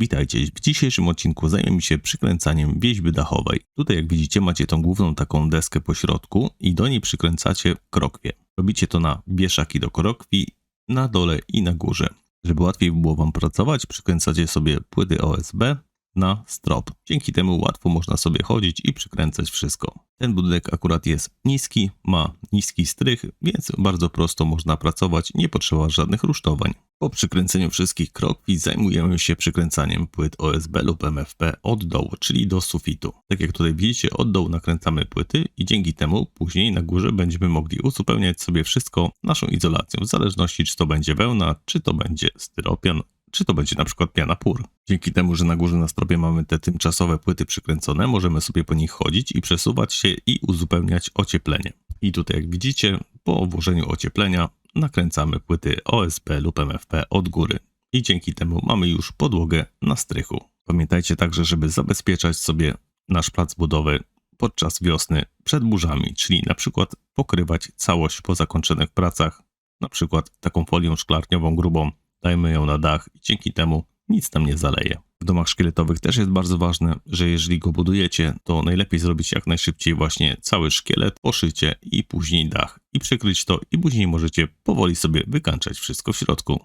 Witajcie. W dzisiejszym odcinku zajmiemy się przykręcaniem wieźby dachowej. Tutaj jak widzicie macie tą główną taką deskę po środku i do niej przykręcacie krokwie. Robicie to na wieszaki do krokwi, na dole i na górze. Żeby łatwiej było wam pracować, przykręcacie sobie płyty OSB na strop. Dzięki temu łatwo można sobie chodzić i przykręcać wszystko. Ten budynek akurat jest niski, ma niski strych, więc bardzo prosto można pracować, nie potrzeba żadnych rusztowań. Po przykręceniu wszystkich krokwi zajmujemy się przykręcaniem płyt OSB lub MFP od dołu, czyli do sufitu. Tak jak tutaj widzicie, od dołu nakręcamy płyty i dzięki temu później na górze będziemy mogli uzupełniać sobie wszystko naszą izolacją, w zależności czy to będzie wełna, czy to będzie styropian, czy to będzie na przykład piana pur. Dzięki temu, że na górze na stropie mamy te tymczasowe płyty przykręcone, możemy sobie po nich chodzić i przesuwać się i uzupełniać ocieplenie. I tutaj jak widzicie, po włożeniu ocieplenia nakręcamy płyty OSB lub MFP od góry. I dzięki temu mamy już podłogę na strychu. Pamiętajcie także, żeby zabezpieczać sobie nasz plac budowy podczas wiosny przed burzami, czyli na przykład pokrywać całość po zakończonych pracach, na przykład taką folią szklarniową grubą, dajmy ją na dach i dzięki temu nic tam nie zaleje. W domach szkieletowych też jest bardzo ważne, że jeżeli go budujecie, to najlepiej zrobić jak najszybciej właśnie cały szkielet, poszycie i później dach i przykryć to i później możecie powoli sobie wykańczać wszystko w środku.